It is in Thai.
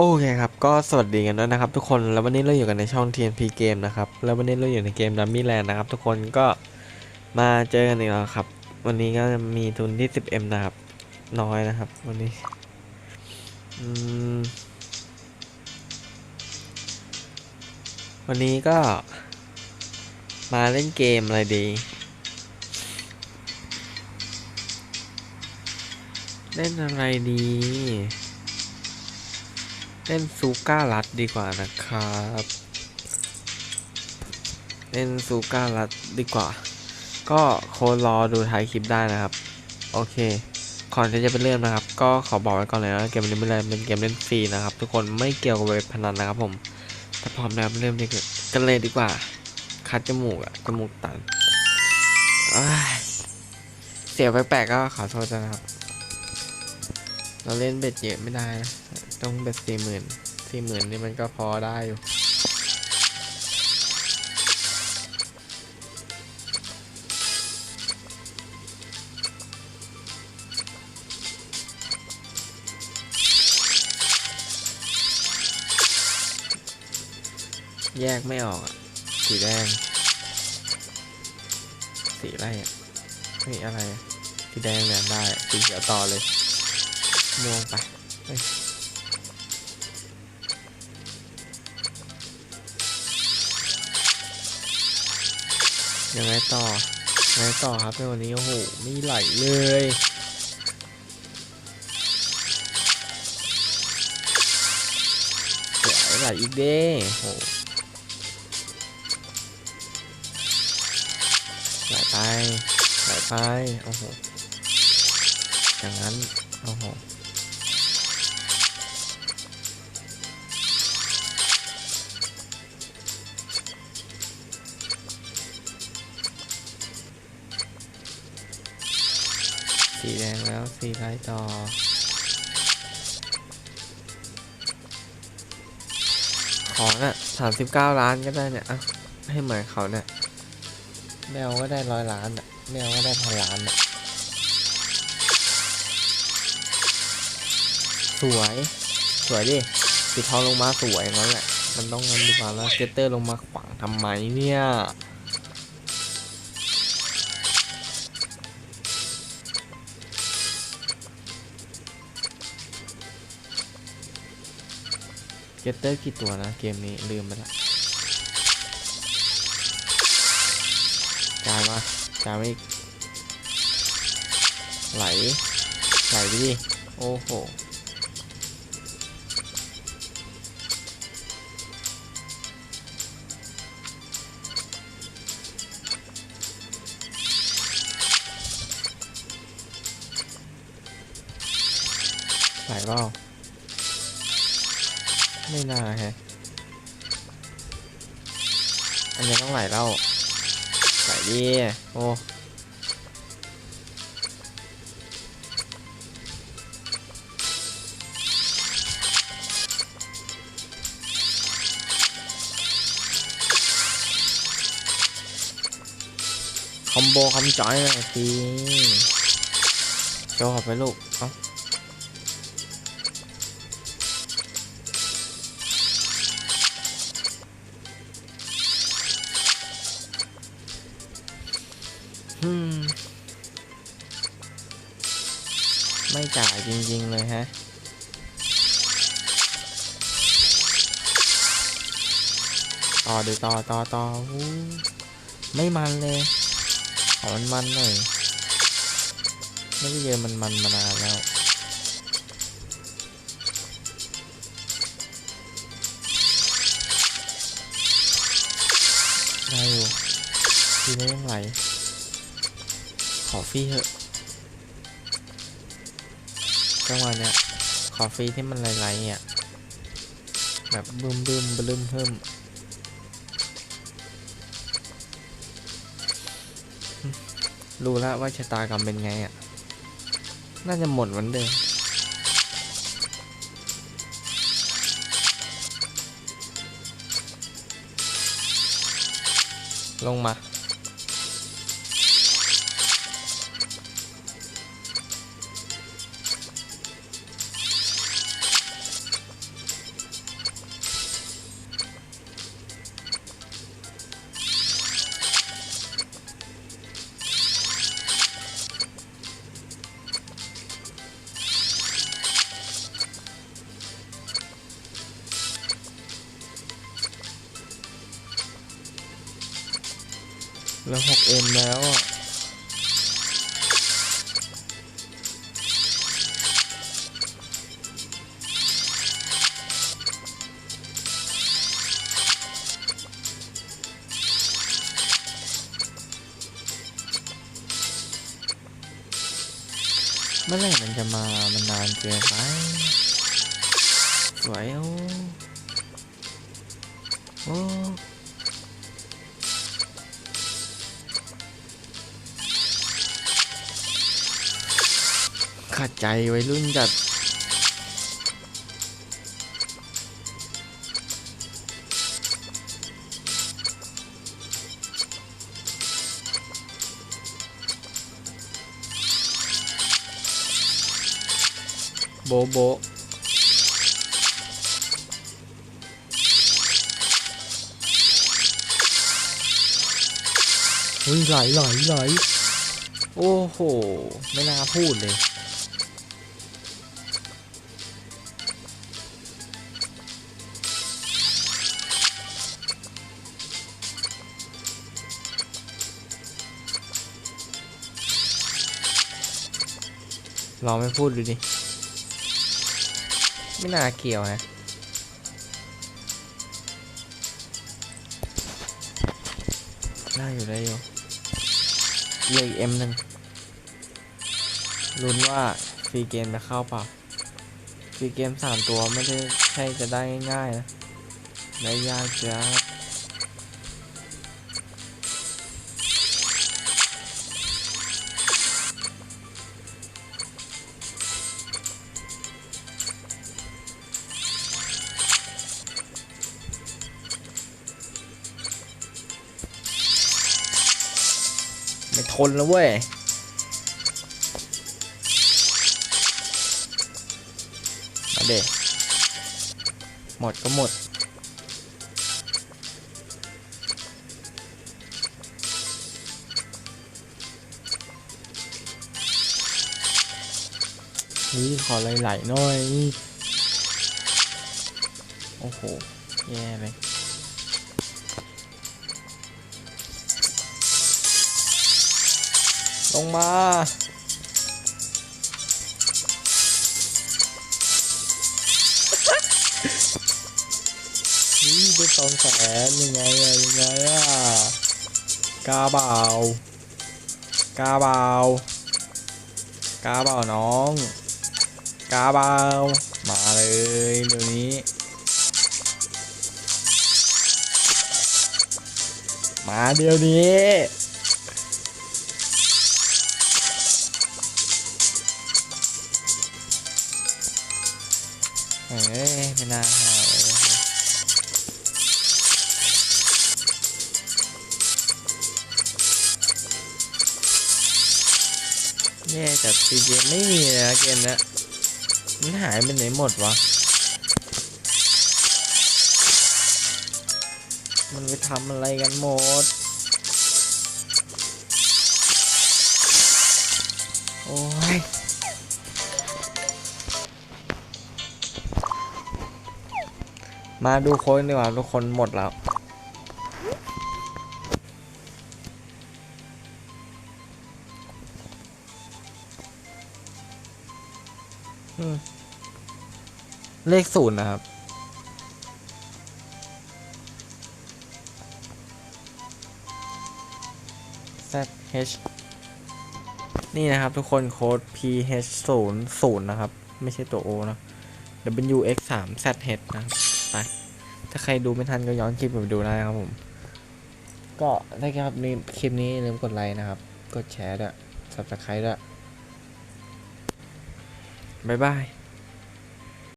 โอเคครับ ก็สวัสดีกันด้วยนะครับทุกคน แล้ววันนี้เราอยู่กันในช่อง TNP Game นะครับ แล้ววันนี้เราอยู่ในเกม Dummy Land นะครับ ทุกคนก็มาเจอกันอีกแล้วครับ วันนี้ก็จะมีทุนที่ 10M นะครับ น้อยนะครับ วันนี้วันนี้ก็ มาเล่นเกมอะไรดี เล่นอะไรดี เล่นซูก้ารัดดีกว่านะครับ เล่นซูก้ารัดดีกว่า ก็โคนรอดูท้ายคลิปได้นะครับ โอเคก่อนที่จะไปเริ่มนะครับ ก็ขอบอกไว้ก่อนเลยนะเกมนี้ไม่เล่นเป็นเกมเล่นฟรีนะครับ ทุกคนไม่เกี่ยวกับเว็บพนันนะครับผมถ้าพร้อมแล้วไปเริ่มดีกว่ากันเลยดีกว่า คัดจมูกอะจมูกตันเสียแปลกๆก็ขอโทษด้วยนะครับ เราเล่นเบ็ดเยอะไม่ได้นะ ต้องเบ็ดสี่หมื่นสี่หมื่นนี่มันก็พอได้อยู่แยกไม่ออกอะสีแดง สีอะไรอะนี่อะไร สีแดงเนี่ยได้ สีเขียวต่อเลยม่วงไป ยังไงต่อยังไงต่อครับในวันนี้โอ้โหไม่ไหลเลยเดี๋ยวไหลอีกเด้โหไหลไปไหลไปโอ้โหอย่างนั้นโอ้โห สีแดงแล้วสีไล่ต่อขอน่ะสามสิบเก้าล้านก็ได้เนี่ยอะให้เหมือนเขาเนี่ยแมวก็ได้ร้อยล้านอะแมวก็ได้พันล้านอะสวย สวยดิสีทองลงมาสวยงั้นแหละ มันต้องงั้นดีกว่าแล้วเจตเตอร์ลงมาขวางทำไมเนี่ย เกตเตอร์กี่ตัวนะเกมนี้ลืมไปละจายมาจายมาอีกไหล ไหลไปดิ โอ้โห ไหลเปล่า ไม่น่าแฮะ อันนี้ต้องไหลแล้วไหลดี โอ้คอมโบคอมจอยหน่อยสิโชว์เข้าไปลูก เอ้า ไม่จ่ายจริงๆเลยฮะต่อเดี๋ยวต่อต่อต่ออู้ไม่มันเลยขอมันมันหน่อยไม่ได้เจอะมันมันมานานแล้วได้อยู่ทีนี้ยังไหลขอฟรีเถอะ จังหวะเนี้ยขอฟรีที่มันไหลๆเนี่ยแบบบึ้มบึ้มบลึมเพิ่มรู้แล้วว่าชะตากรรมเป็นไงอะ น่าจะหมดวันเดิมลงมา แล้วหกเอ็มแล้วอะเมื่อไหร่มันจะมา มันนานเกินไป สวย โอ้ โอ้ ขัดใจวัยรุ่นจัดโบโบอุ้ยไหลไหลไหลโอ้โห ไม่น่าพูดเลย ลองไม่พูดดูดิ ไม่น่าเกี่ยวนะได้อยู่ได้อยู่เลยเอ็มหนึ่งลุ้นว่าฟรีเกมจะเข้าเปล่าฟรีเกมสามตัวไม่ได้ใช่จะได้ง่ายๆนะได้ยากจ้า ไม่ทนแล้วเว้ยมาเด็หมดก็หมด นี่ขอไหลๆหน่อย โอ้โห แย่เลย งมา นี่ได้สองแสนยังไงอะยังไงอะกาเบากาเบากาเบาน้อง กาเบามาเลยเดี๋ยวนี้ มาเดี๋ยวนี้ เอ้ยไม่น่าหาเลยแย่แต่ซีเกมไม่มีเลยนะเกมนี้มันหายไปไหนหมดวะ มันไปทำอะไรกันหมด โอ้ย มาดูโค้ดดีกว่าทุกคนหมดแล้ว เลขศูนย์นะครับ ZH นี่นะครับทุกคนโค้ด PH 0 0นะครับ ไม่ใช่ตัว O นะ WX 3 ZH นะ ไป ถ้าใครดูไม่ทันก็ย้อนคลิปไปดูได้ครับผม ก็ได้ครับนี่คลิปนี้ลืมกดไลค์นะครับ กดแชร์ด้วย subscribe ด้วยบ๊ายบาย